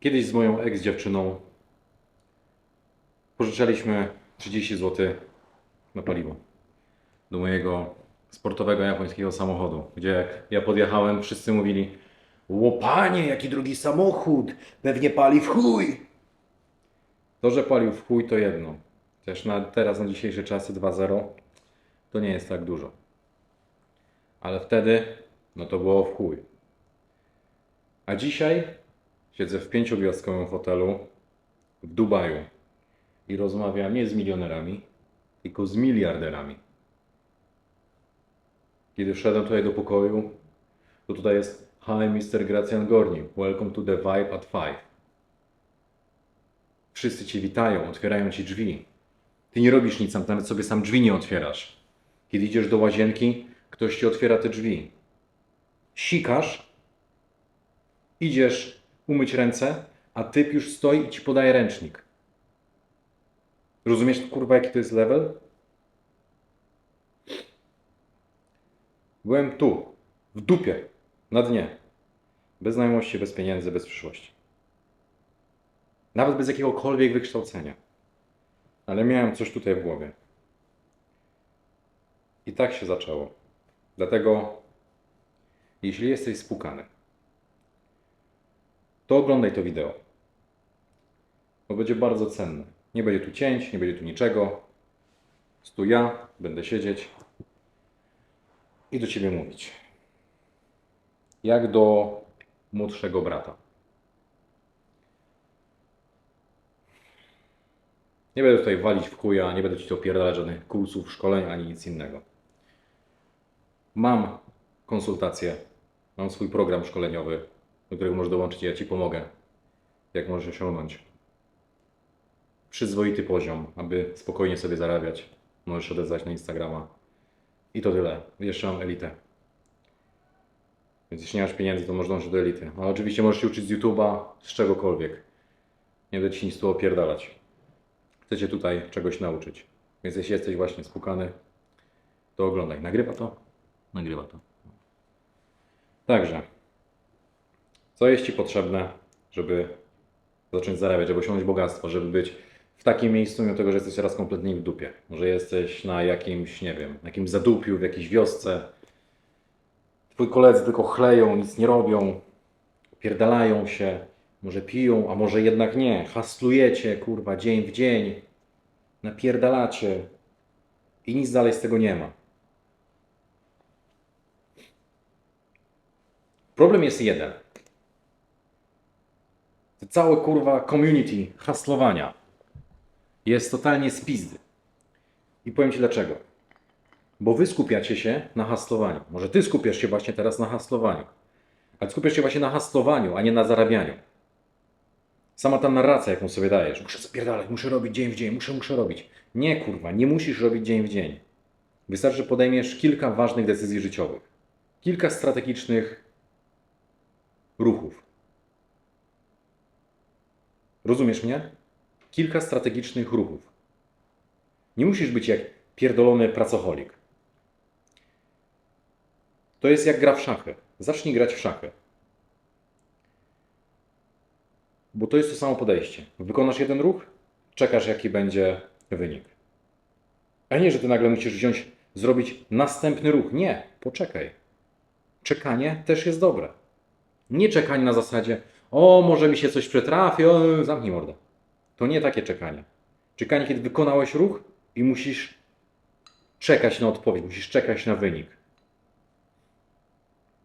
Kiedyś z moją ex-dziewczyną pożyczaliśmy 30 zł na paliwo do mojego sportowego japońskiego samochodu, gdzie jak ja podjechałem, wszyscy mówili Łopanie, jaki drugi samochód, pewnie pali w chuj. To, że palił w chuj to jedno. Też na, teraz na dzisiejsze czasy 2.0 to nie jest tak dużo. Ale wtedy, no to było w chuj. A dzisiaj siedzę w pięciogwiazdkowym hotelu w Dubaju i rozmawiam nie z milionerami, tylko z miliarderami. Kiedy wszedłem tutaj do pokoju, to tutaj jest Hi Mr. Gracjan Gorni, welcome to the Vibe at 5. Wszyscy Cię witają, otwierają Ci drzwi. Ty nie robisz nic, sam nawet sobie sam drzwi nie otwierasz. Kiedy idziesz do łazienki, ktoś Ci otwiera te drzwi. Sikasz, idziesz umyć ręce, a typ już stoi i Ci podaje ręcznik. Rozumiesz, kurwa, jaki to jest level? Byłem tu, w dupie, na dnie. Bez znajomości, bez pieniędzy, bez przyszłości. Nawet bez jakiegokolwiek wykształcenia. Ale miałem coś tutaj w głowie. I tak się zaczęło. Dlatego, jeśli jesteś spłukany, to oglądaj to wideo. Bo będzie bardzo cenne. Nie będzie tu cięć, nie będzie tu niczego. Jest tu ja, będę siedzieć i do Ciebie mówić. Jak do młodszego brata. Nie będę tutaj walić w chuja, nie będę Ci opierdalać żadnych kursów, szkoleń, ani nic innego. Mam konsultacje, mam swój program szkoleniowy, do którego możesz dołączyć ja Ci pomogę, jak możesz osiągnąć przyzwoity poziom, aby spokojnie sobie zarabiać. Możesz odezwać na Instagrama. I to tyle. Jeszcze mam elitę. Więc jeśli nie masz pieniędzy, to można dążyć do elity. Ale oczywiście możesz się uczyć z YouTube'a, z czegokolwiek. Nie będę Ci nic tu opierdalać. Chcę Cię tutaj czegoś nauczyć. Więc jeśli jesteś właśnie spukany, to oglądaj. Nagrywa to? Nagrywa to. Także, co jest Ci potrzebne, żeby zacząć zarabiać, żeby osiągnąć bogactwo, żeby być w takim miejscu, mimo tego, że jesteś teraz kompletnie w dupie. Może jesteś na jakimś, nie wiem, jakimś zadupiu, w jakiejś wiosce. Twoi koledzy tylko chleją, nic nie robią, pierdalają się, może piją, a może jednak nie. Haslujecie, kurwa, dzień w dzień, napierdalacie i nic dalej z tego nie ma. Problem jest jeden. To całe kurwa community haslowania jest totalnie spizdy. I powiem Ci dlaczego. Bo Wy skupiacie się na haslowaniu. Może Ty skupiasz się właśnie teraz na haslowaniu. Ale skupiasz się właśnie na haslowaniu, a nie na zarabianiu. Sama ta narracja, jaką sobie dajesz. Muszę spierdalać, muszę robić dzień w dzień, muszę, muszę robić. Nie, kurwa, nie musisz robić dzień w dzień. Wystarczy, że podejmiesz kilka ważnych decyzji życiowych. Kilka strategicznych ruchów. Rozumiesz mnie? Kilka strategicznych ruchów. Nie musisz być jak pierdolony pracocholik. To jest jak gra w szachy. Zacznij grać w szachy. Bo to jest to samo podejście. Wykonasz jeden ruch, czekasz jaki będzie wynik. A nie, że ty nagle musisz wziąć, zrobić następny ruch. Nie, poczekaj. Czekanie też jest dobre. Nie czekanie na zasadzie, o, może mi się coś przetrafi, o, zamknij mordę. To nie takie czekanie. Czekanie, kiedy wykonałeś ruch i musisz czekać na odpowiedź, musisz czekać na wynik.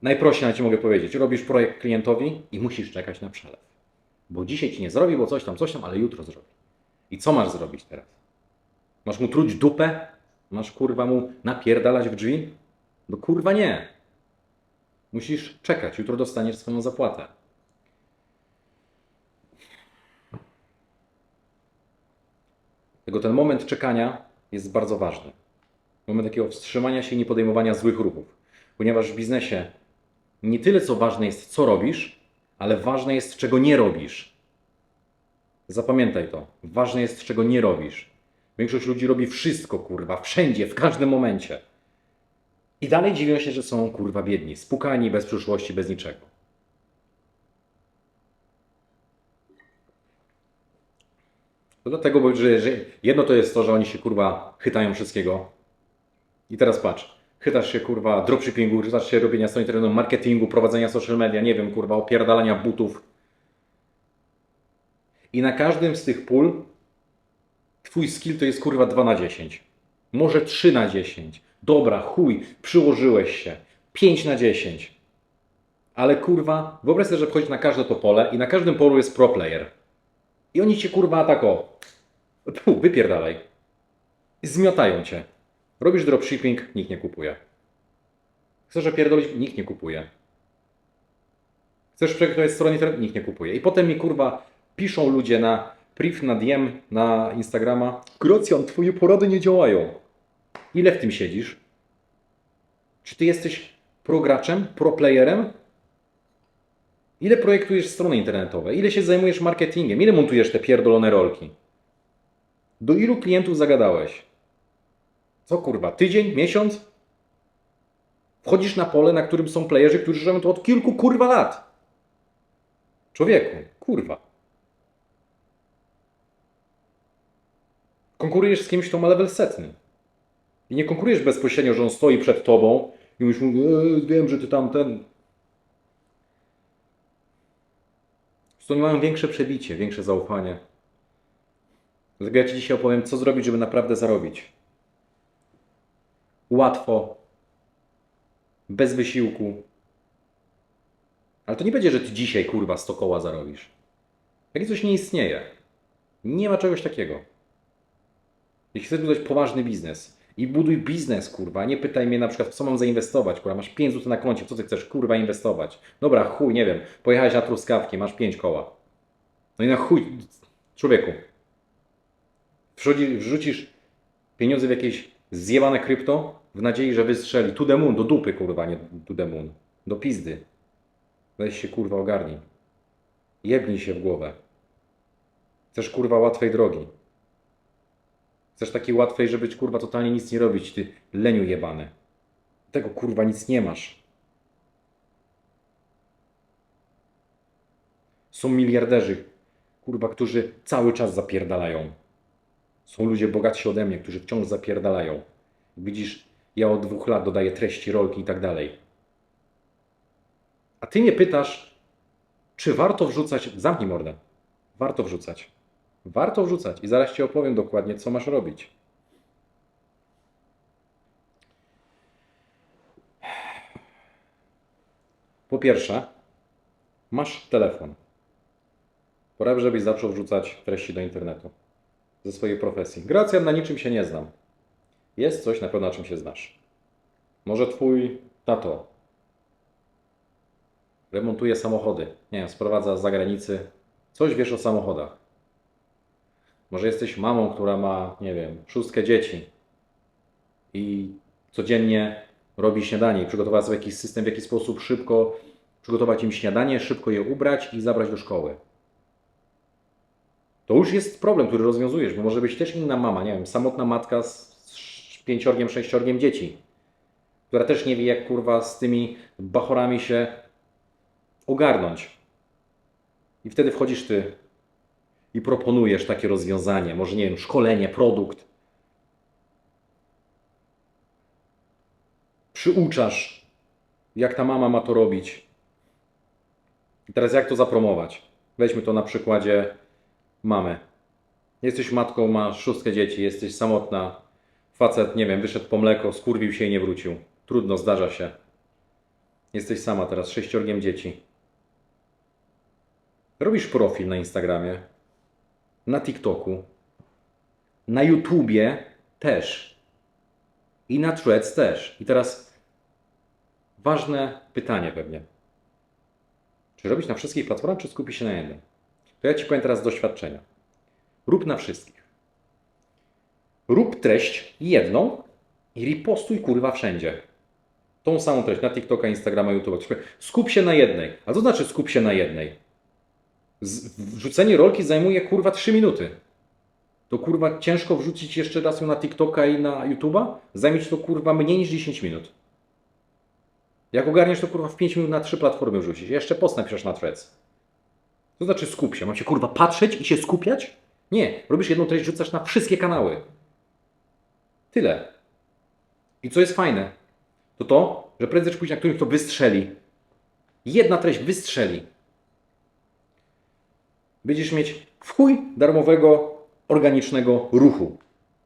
Najprościej na Ci mogę powiedzieć, robisz projekt klientowi i musisz czekać na przelew. Bo dzisiaj Ci nie zrobi, bo coś tam, coś tam, ale jutro zrobi. I co masz zrobić teraz? Masz mu truć dupę? Masz kurwa mu napierdalać w drzwi? No kurwa nie. Musisz czekać, jutro dostaniesz swoją zapłatę. Tego ten moment czekania jest bardzo ważny. Moment takiego wstrzymania się i niepodejmowania złych ruchów. Ponieważ w biznesie nie tyle co ważne jest, co robisz, ale ważne jest, czego nie robisz. Zapamiętaj to. Ważne jest, czego nie robisz. Większość ludzi robi wszystko, kurwa, wszędzie, w każdym momencie. I dalej dziwią się, że są, kurwa, biedni, spukani, bez przyszłości, bez niczego. To dlatego, bo że, że jedno to jest to, że oni się kurwa chytają wszystkiego. I teraz patrz, chytasz się kurwa dropshippingu, chytasz się robienia strony internetowej, marketingu, prowadzenia social media, nie wiem, kurwa, opierdalania butów. I na każdym z tych pól twój skill to jest kurwa 2 na 10. Może 3 na 10. Dobra, chuj, przyłożyłeś się. 5 na 10. Ale kurwa, wyobraź sobie, że wchodzisz na każde to pole i na każdym polu jest pro player. I oni cię kurwa tak o. Pu, wypierdalaj. Zmiotają cię. Robisz dropshipping, nikt nie kupuje. Chcesz opierdolić, nikt nie kupuje. Chcesz przekonać stronę internet, nikt nie kupuje. I potem mi kurwa piszą ludzie na priv, na DM, na Instagrama. Grocjan, twoje porady nie działają. Ile w tym siedzisz? Czy ty jesteś prograczem, proplayerem? Ile projektujesz strony internetowe? Ile się zajmujesz marketingiem? Ile montujesz te pierdolone rolki? Do ilu klientów zagadałeś? Co kurwa, tydzień, miesiąc? Wchodzisz na pole, na którym są playerzy, którzy żyją to od kilku kurwa lat. Człowieku, kurwa. Konkurujesz z kimś, kto ma level setny. I nie konkurujesz bezpośrednio, że on stoi przed tobą i mówisz mu, e, wiem, że ty tamten. Oni mają większe przebicie, większe zaufanie. Dlatego ja Ci dzisiaj opowiem, co zrobić, żeby naprawdę zarobić. Łatwo, bez wysiłku. Ale to nie będzie, że Ty dzisiaj, kurwa, 100 koła zarobisz. Takie coś nie istnieje. Nie ma czegoś takiego. Jeśli chcesz budować poważny biznes i buduj biznes, kurwa, nie pytaj mnie na przykład, w co mam zainwestować, kurwa, masz 5 zł na koncie, co ty chcesz, kurwa, inwestować? Dobra, chuj, nie wiem, pojechałeś na truskawki, masz 5 koła. No i na chuj, człowieku, wrzuci, wrzucisz pieniądze w jakieś zjebane krypto w nadziei, że wystrzeli to the moon, do dupy, kurwa, nie to the moon, do pizdy. Weź się, kurwa, ogarnij. Jebnij się w głowę. Chcesz, kurwa, łatwej drogi. Chcesz takiej łatwej, żeby kurwa totalnie nic nie robić, ty leniu jebany. Tego kurwa nic nie masz. Są miliarderzy, kurwa, którzy cały czas zapierdalają. Są ludzie bogatsi ode mnie, którzy wciąż zapierdalają. Widzisz, ja od dwóch lat dodaję treści, rolki i tak dalej. A ty nie pytasz, czy warto wrzucać. Zamknij mordę. Warto wrzucać. Warto wrzucać i zaraz Ci opowiem dokładnie, co masz robić. Po pierwsze, masz telefon. Pora, żebyś zaczął wrzucać treści do internetu ze swojej profesji. Gracjan na niczym się nie znam. Jest coś na pewno, na czym się znasz. Może Twój tato remontuje samochody. Nie wiem, sprowadza z zagranicy. Coś wiesz o samochodach. Może jesteś mamą, która ma, nie wiem, szóstkę dzieci i codziennie robi śniadanie i przygotowała sobie jakiś system, w jaki sposób szybko przygotować im śniadanie, szybko je ubrać i zabrać do szkoły. To już jest problem, który rozwiązujesz, bo może być też inna mama, nie wiem, samotna matka z pięciorgiem, sześciorgiem dzieci, która też nie wie, jak kurwa z tymi bachorami się ogarnąć. I wtedy wchodzisz ty i proponujesz takie rozwiązanie, może nie wiem, szkolenie, produkt. Przyuczasz, jak ta mama ma to robić. I teraz jak to zapromować? Weźmy to na przykładzie mamy. Jesteś matką, masz szóstkę dzieci, jesteś samotna. Facet, nie wiem, wyszedł po mleko, skurwił się i nie wrócił. Trudno, zdarza się. Jesteś sama teraz, sześciorgiem dzieci. Robisz profil na Instagramie, na TikToku, na YouTubie też i na Threads też. I teraz ważne pytanie pewnie. Czy robić na wszystkich platformach, czy skupić się na jednej? To ja Ci powiem teraz z doświadczenia. Rób na wszystkich. Rób treść jedną i ripostuj kurwa wszędzie. Tą samą treść na TikToka, Instagrama, YouTube. Skup się na jednej. A co znaczy skup się na jednej? Wrzucenie rolki zajmuje kurwa 3 minuty. To kurwa ciężko wrzucić jeszcze raz ją na TikToka i na YouTube'a? Zajmie to kurwa mniej niż 10 minut. Jak ogarniesz to kurwa w 5 minut na trzy platformy wrzucić. Jeszcze post napiszesz na threads. To znaczy skup się. Mam się kurwa patrzeć i się skupiać? Nie, robisz jedną treść, rzucasz na wszystkie kanały. Tyle. I co jest fajne, to to, że prędzej czy później na którymś to wystrzeli. Jedna treść wystrzeli. Będziesz mieć w chuj darmowego, organicznego ruchu.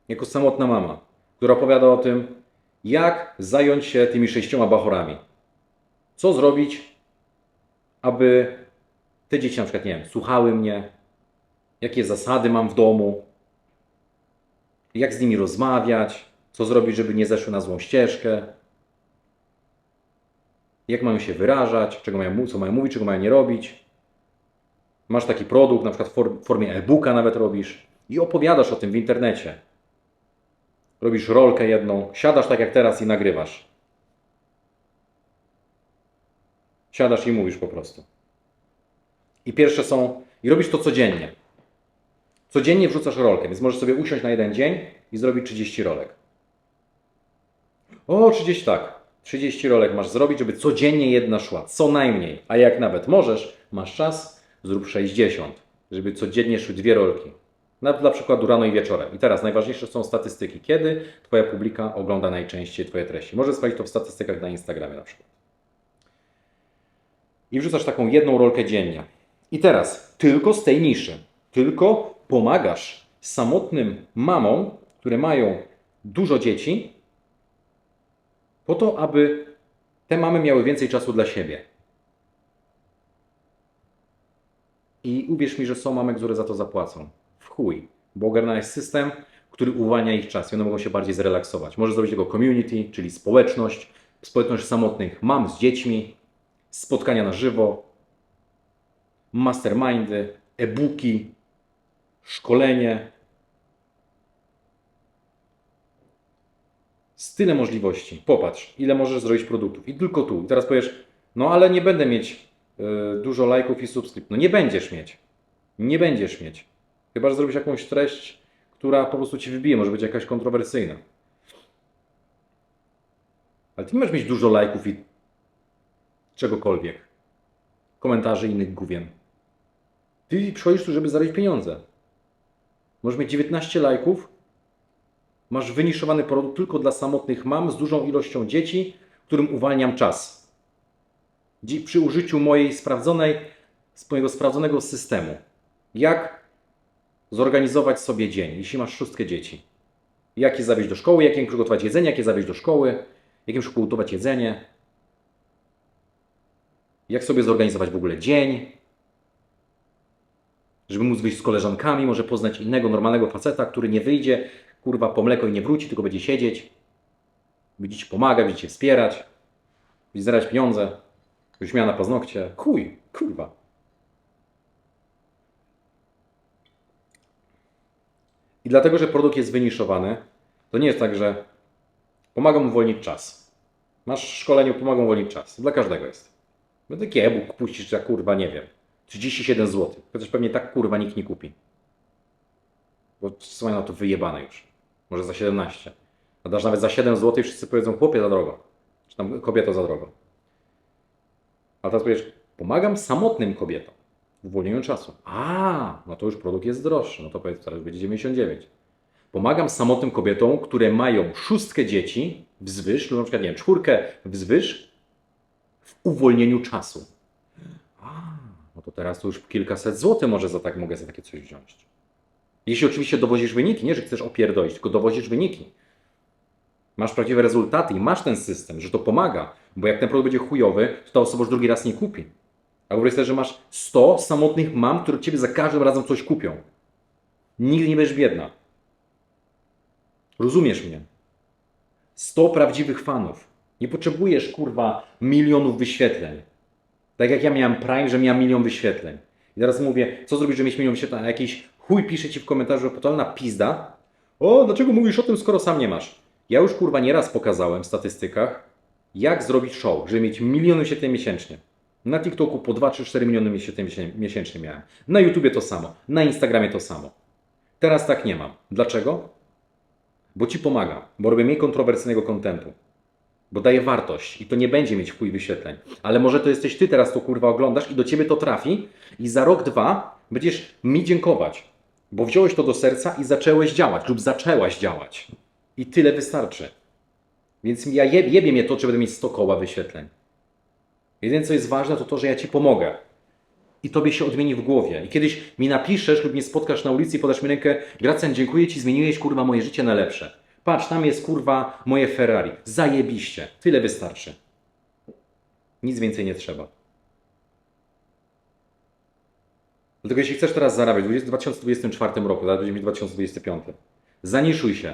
Jako samotna mama, która opowiada o tym, jak zająć się tymi sześcioma bachorami. Co zrobić, aby te dzieci na przykład, nie wiem, słuchały mnie, jakie zasady mam w domu, jak z nimi rozmawiać, co zrobić, żeby nie zeszły na złą ścieżkę, jak mają się wyrażać, czego mają, co mają mówić, czego mają nie robić. Masz taki produkt, na przykład w for- w formie e-booka nawet robisz i opowiadasz o tym w internecie. Robisz rolkę jedną, siadasz tak jak teraz i nagrywasz. Siadasz i mówisz po prostu. I pierwsze są, i robisz to codziennie. Codziennie wrzucasz rolkę, więc możesz sobie usiąść na jeden dzień i zrobić 30 rolek. O, 30 tak. 30 rolek masz zrobić, żeby codziennie jedna szła, co najmniej. A jak nawet możesz, masz czas, zrób 60, żeby codziennie szły dwie rolki. Na, dla przykładu rano i wieczorem. I teraz najważniejsze są statystyki. Kiedy Twoja publika ogląda najczęściej Twoje treści? Możesz sprawdzić to w statystykach na Instagramie na przykład. I wrzucasz taką jedną rolkę dziennie. I teraz tylko z tej niszy, tylko pomagasz samotnym mamom, które mają dużo dzieci, po to, aby te mamy miały więcej czasu dla siebie. I uwierz mi, że są mamy, które za to zapłacą. W chuj. Bo ogarnąłeś system, który uwalnia ich czas i one mogą się bardziej zrelaksować. Możesz zrobić tego community, czyli społeczność, społeczność samotnych mam z dziećmi, spotkania na żywo, mastermindy, e-booki, szkolenie. Z tyle możliwości. Popatrz, ile możesz zrobić produktów. I tylko tu. I teraz powiesz, no ale nie będę mieć dużo lajków i subskrypcji. No nie będziesz mieć. Nie będziesz mieć. Chyba, że zrobisz jakąś treść, która po prostu ci wybije, może być jakaś kontrowersyjna. Ale ty nie możesz mieć dużo lajków i czegokolwiek. Komentarzy innych gówien. Ty przychodzisz tu, żeby zarobić pieniądze. Możesz mieć 19 lajków, masz wyniszowany produkt tylko dla samotnych mam z dużą ilością dzieci, którym uwalniam czas. Przy użyciu mojej sprawdzonej, mojego sprawdzonego systemu. Jak zorganizować sobie dzień, jeśli masz szóstkę dzieci. Jak je zawieźć do szkoły, jak im przygotować jedzenie, jak je zawieźć do szkoły, jak im przygotować jedzenie. Jak sobie zorganizować w ogóle dzień, żeby móc wyjść z koleżankami, może poznać innego, normalnego faceta, który nie wyjdzie, kurwa, po mleko i nie wróci, tylko będzie siedzieć, będzie Ci pomagać, będzie Cię wspierać, będzie zarabiać pieniądze, byś miała na paznokcie. Chuj, kurwa. I dlatego, że produkt jest wyniszowany, to nie jest tak, że pomagam uwolnić czas. Masz szkolenie, pomagam uwolnić czas. Dla każdego jest. No taki e-book puścisz za kurwa, nie wiem, 37 zł. Chociaż pewnie tak kurwa nikt nie kupi. Bo są na to wyjebane już. Może za 17. A dasz nawet za 7 zł i wszyscy powiedzą chłopie za drogo. Czy tam kobieto za drogo. A teraz powiesz, pomagam samotnym kobietom w uwolnieniu czasu. A, no to już produkt jest droższy. No to powiedz, teraz będzie 99. Pomagam samotnym kobietom, które mają szóstkę dzieci wzwyż, lub na przykład, nie wiem, czwórkę wzwyż w uwolnieniu czasu. A, no to teraz to już kilkaset złotych może za tak mogę za takie coś wziąć. Jeśli oczywiście dowozisz wyniki, nie, że chcesz opierdolić, tylko dowozisz wyniki. Masz prawdziwe rezultaty i masz ten system, że to pomaga, bo jak ten produkt będzie chujowy, to ta osoba już drugi raz nie kupi. A wyobraź sobie, że masz 100 samotnych mam, które Ciebie za każdym razem coś kupią. Nigdy nie będziesz biedna. Rozumiesz mnie? 100 prawdziwych fanów. Nie potrzebujesz, kurwa, milionów wyświetleń. Tak jak ja miałem Prime, że miałem milion wyświetleń. I teraz mówię, co zrobić, żeby mieć milion wyświetleń? A jakiś chuj pisze Ci w komentarzu, totalna pizda. O, dlaczego mówisz o tym, skoro sam nie masz? Ja już, kurwa, nieraz pokazałem w statystykach, jak zrobić show, żeby mieć milion wyświetleń miesięcznie. Na TikToku po 2 czy 4 miliony wyświetleń miesię- miesięcznie miałem. Na YouTubie to samo. Na Instagramie to samo. Teraz tak nie mam. Dlaczego? Bo Ci pomagam, bo robię mniej kontrowersyjnego kontentu. Bo daje wartość i to nie będzie mieć chuj wyświetleń. Ale może to jesteś Ty teraz to kurwa oglądasz i do Ciebie to trafi i za rok, dwa będziesz mi dziękować. Bo wziąłeś to do serca i zacząłeś działać, lub zaczęłaś działać. I tyle wystarczy. Więc ja jeb, jebie mnie to, czy będę mieć 100 koła wyświetleń. Jedyne, co jest ważne, to to, że ja Ci pomogę. I Tobie się odmieni w głowie. I kiedyś mi napiszesz lub mnie spotkasz na ulicy i podasz mi rękę Gracjan, dziękuję Ci, zmieniłeś, kurwa, moje życie na lepsze. Patrz, tam jest, kurwa, moje Ferrari. Zajebiście. Tyle wystarczy. Nic więcej nie trzeba. Dlatego jeśli chcesz teraz zarabiać w 2024 roku, zaraz będziemy mieć 2025, zaniszuj się,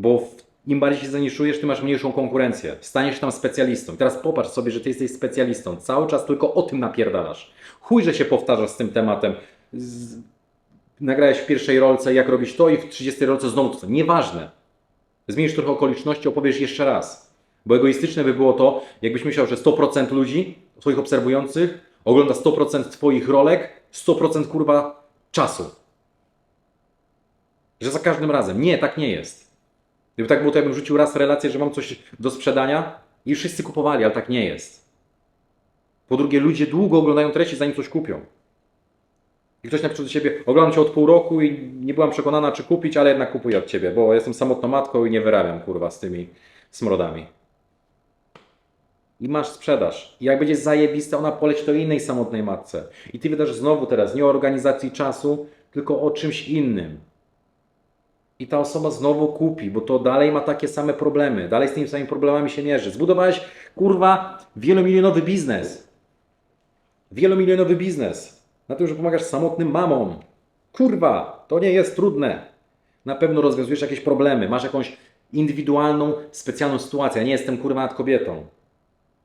bo im bardziej się zaniszujesz, tym masz mniejszą konkurencję. Staniesz tam specjalistą. I teraz popatrz sobie, że ty jesteś specjalistą. Cały czas tylko o tym napierdalasz. Chuj, że się powtarzasz z tym tematem. Z... Nagrałeś w pierwszej rolce, jak robić to i w 30 rolce znowu to. Nieważne. Zmienisz trochę okoliczności, opowiesz jeszcze raz. Bo egoistyczne by było to, jakbyś myślał, że 100% ludzi, twoich obserwujących, ogląda 100% twoich rolek, 100% kurwa czasu. Że za każdym razem. Nie, tak nie jest. Gdyby tak było, to ja bym rzucił raz relację, że mam coś do sprzedania i wszyscy kupowali, ale tak nie jest. Po drugie, ludzie długo oglądają treści, zanim coś kupią. I ktoś napisze do Ciebie, oglądam Cię od pół roku i nie byłam przekonana, czy kupić, ale jednak kupuję od Ciebie, bo jestem samotną matką i nie wyrabiam, kurwa, z tymi smrodami. I masz sprzedaż. I jak będzie zajebista, ona poleci do innej samotnej matce. I Ty wydasz znowu teraz nie o organizacji czasu, tylko o czymś innym. I ta osoba znowu kupi, bo to dalej ma takie same problemy. Dalej z tymi samymi problemami się mierzy. Zbudowałeś, kurwa, wielomilionowy biznes. Wielomilionowy biznes. Na tym, że pomagasz samotnym mamom. Kurwa, to nie jest trudne. Na pewno rozwiązujesz jakieś problemy. Masz jakąś indywidualną, specjalną sytuację. Ja nie jestem, kurwa, nad kobietą.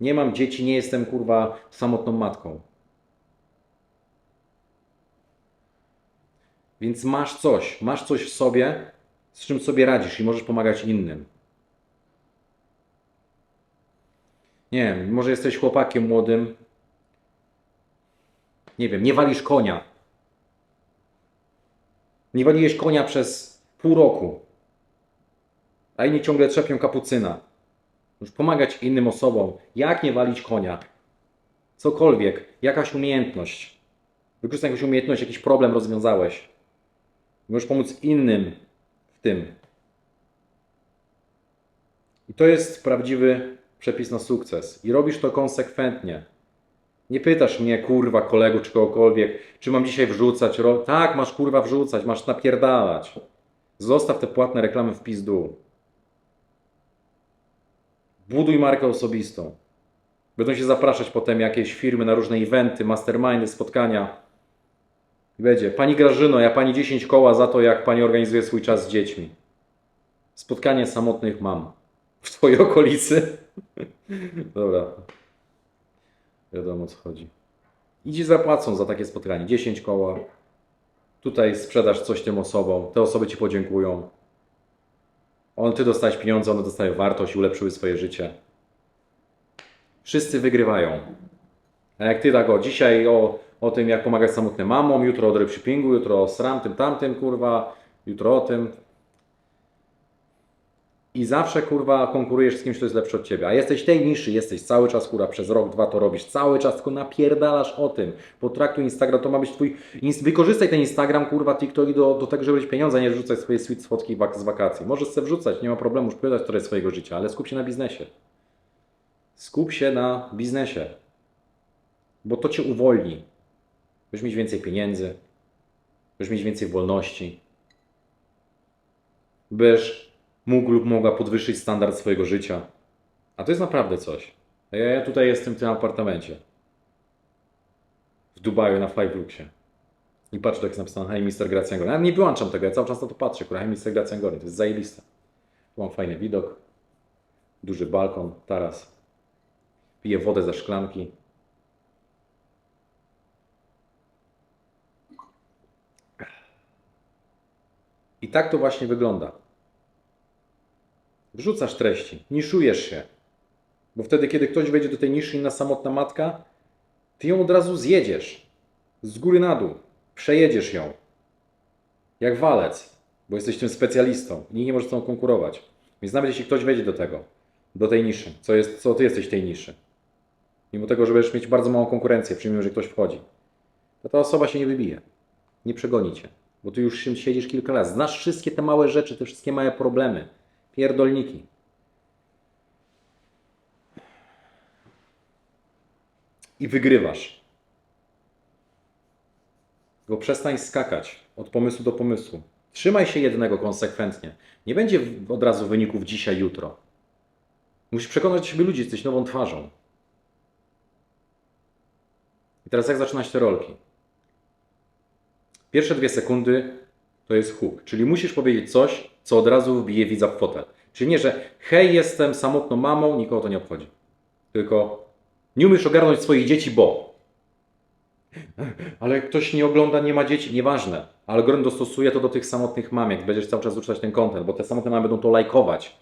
Nie mam dzieci, nie jestem, kurwa, samotną matką. Więc masz coś, masz coś w sobie, z czym sobie radzisz i możesz pomagać innym. Nie wiem, może jesteś chłopakiem młodym. Nie wiem, nie walisz konia. Nie waliłeś konia przez pół roku. A inni ciągle trzepią kapucyna. Już pomagać innym osobom. Jak nie walić konia? Cokolwiek, jakaś umiejętność. Wykorzystaj jakąś umiejętność, jakiś problem rozwiązałeś. Możesz pomóc innym tym. I to jest prawdziwy przepis na sukces. I robisz to konsekwentnie. Nie pytasz mnie, kurwa, kolego czy kogokolwiek, czy mam dzisiaj wrzucać. Ro... Tak, masz kurwa wrzucać, masz napierdalać. Zostaw te płatne reklamy w pizdu. Buduj markę osobistą. Będą się zapraszać potem jakieś firmy na różne eventy, mastermindy, spotkania. I będzie, Pani Grażyno, ja Pani 10 koła za to, jak Pani organizuje swój czas z dziećmi. Spotkanie samotnych mam. W Twojej okolicy. Dobra. Wiadomo o co chodzi. I Ci zapłacą za takie spotkanie. 10 koła. Tutaj sprzedasz coś tym osobom. Te osoby Ci podziękują. On, Ty dostałeś pieniądze, one dostają wartość, ulepszyły swoje życie. Wszyscy wygrywają. A jak Ty tak o, dzisiaj o, o tym, jak pomagać samotnym mamom, jutro o dropshippingu, jutro o sram, tym, tamtym, kurwa, jutro o tym. I zawsze, kurwa, konkurujesz z kimś, kto jest lepszy od Ciebie. A jesteś tej niszy, jesteś cały czas, kurwa, przez rok, dwa to robisz. Cały czas tylko napierdalasz o tym. Potraktuj Instagram, to ma być Twój... Wykorzystaj ten Instagram, kurwa, TikTok do, do tego, żeby mieć pieniądze, a nie rzucać swoje sweet wak- z wakacji. Możesz sobie wrzucać, nie ma problemu, już pytać trochę swojego życia, ale skup się na biznesie. Skup się na biznesie. Bo to Cię uwolni. Będziesz mieć więcej pieniędzy, będziesz mieć więcej wolności, będziesz mógł lub mogła podwyższyć standard swojego życia. A to jest naprawdę coś. Ja, ja tutaj jestem w tym apartamencie. W Dubaju na Luxie. I patrzę, jak jest napisane Hey Mr. Gracjan Ja nie wyłączam tego, ja cały czas na to patrzę. Kurwa, Hey Mr. Gracjan To jest zajebiste. Mam fajny widok. Duży balkon, taras. Piję wodę ze szklanki. I tak to właśnie wygląda. Wrzucasz treści, niszujesz się. Bo wtedy, kiedy ktoś wejdzie do tej niszy, inna samotna matka, ty ją od razu zjedziesz. Z góry na dół. Przejedziesz ją. Jak walec, bo jesteś tym specjalistą. Nikt nie może z tobą konkurować. Więc nawet jeśli ktoś wejdzie do tego, do tej niszy, co, jest, co ty jesteś tej niszy, mimo tego, że będziesz mieć bardzo małą konkurencję, przyjmijmy, że ktoś wchodzi, to ta osoba się nie wybije. Nie przegoni cię. Bo ty już się siedzisz kilka lat. Znasz wszystkie te małe rzeczy, te wszystkie małe problemy. Pierdolniki. I wygrywasz. Bo przestań skakać od pomysłu do pomysłu. Trzymaj się jednego konsekwentnie. Nie będzie od razu wyników dzisiaj, jutro. Musisz przekonać siebie ludzi, jesteś nową twarzą. I teraz jak zaczynać te rolki? Pierwsze dwie sekundy to jest hook, czyli musisz powiedzieć coś, co od razu wbije widza w fotel. Czyli nie, że hej, jestem samotną mamą, nikogo to nie obchodzi. Tylko nie umiesz ogarnąć swoich dzieci, bo. Ale ktoś nie ogląda, nie ma dzieci, nieważne. Algorytm dostosuje to do tych samotnych mamek. Będziesz cały czas uczyć ten content, bo te samotne mamy będą to lajkować.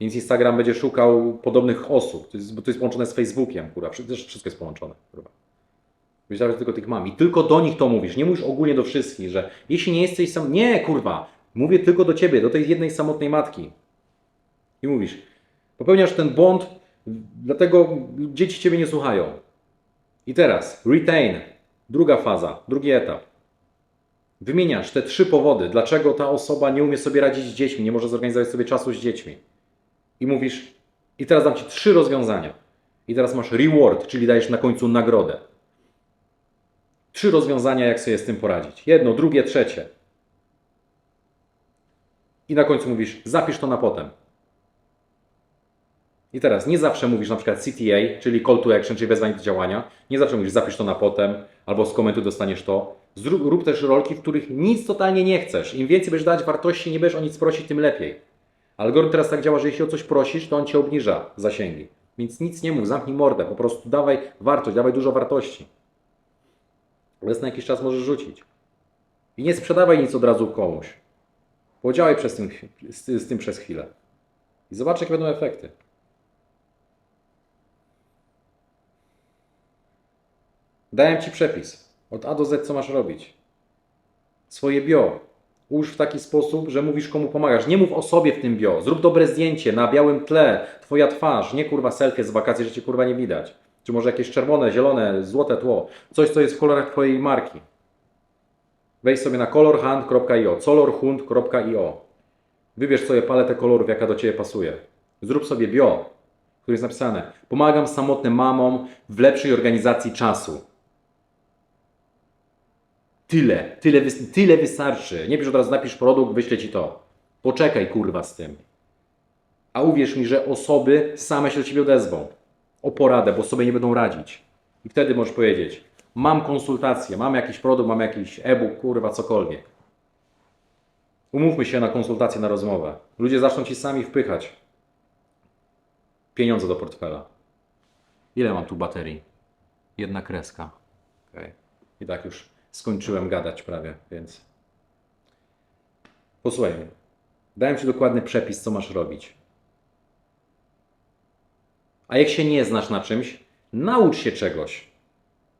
Więc Instagram będzie szukał podobnych osób, bo to jest połączone z Facebookiem, kurwa. Wszystko jest połączone, kurwa. Myślałem, że tylko tych mam. I tylko do nich to mówisz. Nie mówisz ogólnie do wszystkich, że jeśli nie jesteś sam. Nie, kurwa. Mówię tylko do ciebie, do tej jednej samotnej matki. I mówisz, popełniasz ten błąd, dlatego dzieci ciebie nie słuchają. I teraz, retain. Druga faza, drugi etap. Wymieniasz te trzy powody, dlaczego ta osoba nie umie sobie radzić z dziećmi, nie może zorganizować sobie czasu z dziećmi. I mówisz, i teraz dam ci trzy rozwiązania. I teraz masz reward, czyli dajesz na końcu nagrodę. Trzy rozwiązania, jak sobie z tym poradzić. Jedno, drugie, trzecie. I na końcu mówisz, zapisz to na potem. I teraz nie zawsze mówisz na przykład CTA, czyli call to action, czyli wezwanie do działania. Nie zawsze mówisz, zapisz to na potem, albo skomentuj, dostaniesz to. Zrób, rób też rolki, w których nic totalnie nie chcesz. Im więcej będziesz dać wartości, nie będziesz o nic prosić, tym lepiej. Algorytm teraz tak działa, że jeśli o coś prosisz, to on cię obniża zasięgi. Więc nic nie mów, zamknij mordę, po prostu dawaj wartość, dawaj dużo wartości. Raz na jakiś czas możesz rzucić. I nie sprzedawaj nic od razu komuś. Podziałaj przez tym, z, z tym przez chwilę. I zobacz, jakie będą efekty. Dałem Ci przepis. Od A do Z, co masz robić. Swoje bio. Ułóż w taki sposób, że mówisz komu pomagasz. Nie mów o sobie w tym bio. Zrób dobre zdjęcie na białym tle. Twoja twarz. Nie kurwa selfie z wakacji, że Cię kurwa nie widać. Czy może jakieś czerwone, zielone, złote tło. Coś, co jest w kolorach Twojej marki. Wejdź sobie na colorhunt.io, colorhunt.io. Wybierz sobie paletę kolorów, jaka do Ciebie pasuje. Zrób sobie bio, w którym jest napisane Pomagam samotnym mamom w lepszej organizacji czasu. Tyle, tyle, tyle wystarczy. Nie pisz od razu, napisz produkt, wyślę Ci to. Poczekaj, kurwa, z tym. A uwierz mi, że osoby same się do Ciebie odezwą o poradę, bo sobie nie będą radzić. I wtedy możesz powiedzieć, mam konsultację, mam jakiś produkt, mam jakiś e-book, kurwa, cokolwiek. Umówmy się na konsultację, na rozmowę. Ludzie zaczną Ci sami wpychać pieniądze do portfela. Ile mam tu baterii? Jedna kreska. Okay. I tak już skończyłem gadać prawie, więc... Posłuchaj. Dałem Ci dokładny przepis, co masz robić. A jak się nie znasz na czymś, naucz się czegoś.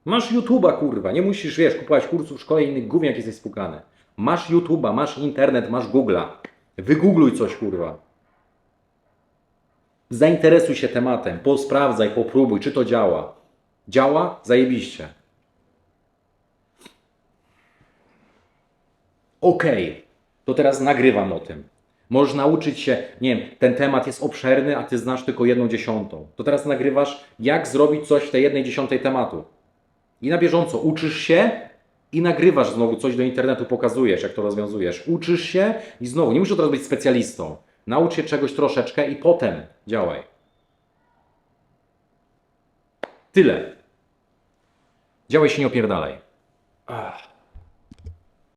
Masz YouTube'a, kurwa. Nie musisz, wiesz, kupować kursów w szkole i innych gówien, jak jesteś spukany. Masz YouTube'a, masz internet, masz Google'a. Wygoogluj coś, kurwa. Zainteresuj się tematem, posprawdzaj, popróbuj, czy to działa. Działa? Zajebiście. Okej, to teraz nagrywam o tym. Możesz nauczyć się, nie wiem, ten temat jest obszerny, a ty znasz tylko jedną dziesiątą. To teraz nagrywasz, jak zrobić coś w tej jednej dziesiątej tematu. I na bieżąco uczysz się i nagrywasz znowu coś do internetu, pokazujesz, jak to rozwiązujesz. Uczysz się i znowu, nie musisz od razu być specjalistą. Naucz się czegoś troszeczkę i potem działaj. Tyle. Działaj się, nie opierdalaj. Ach.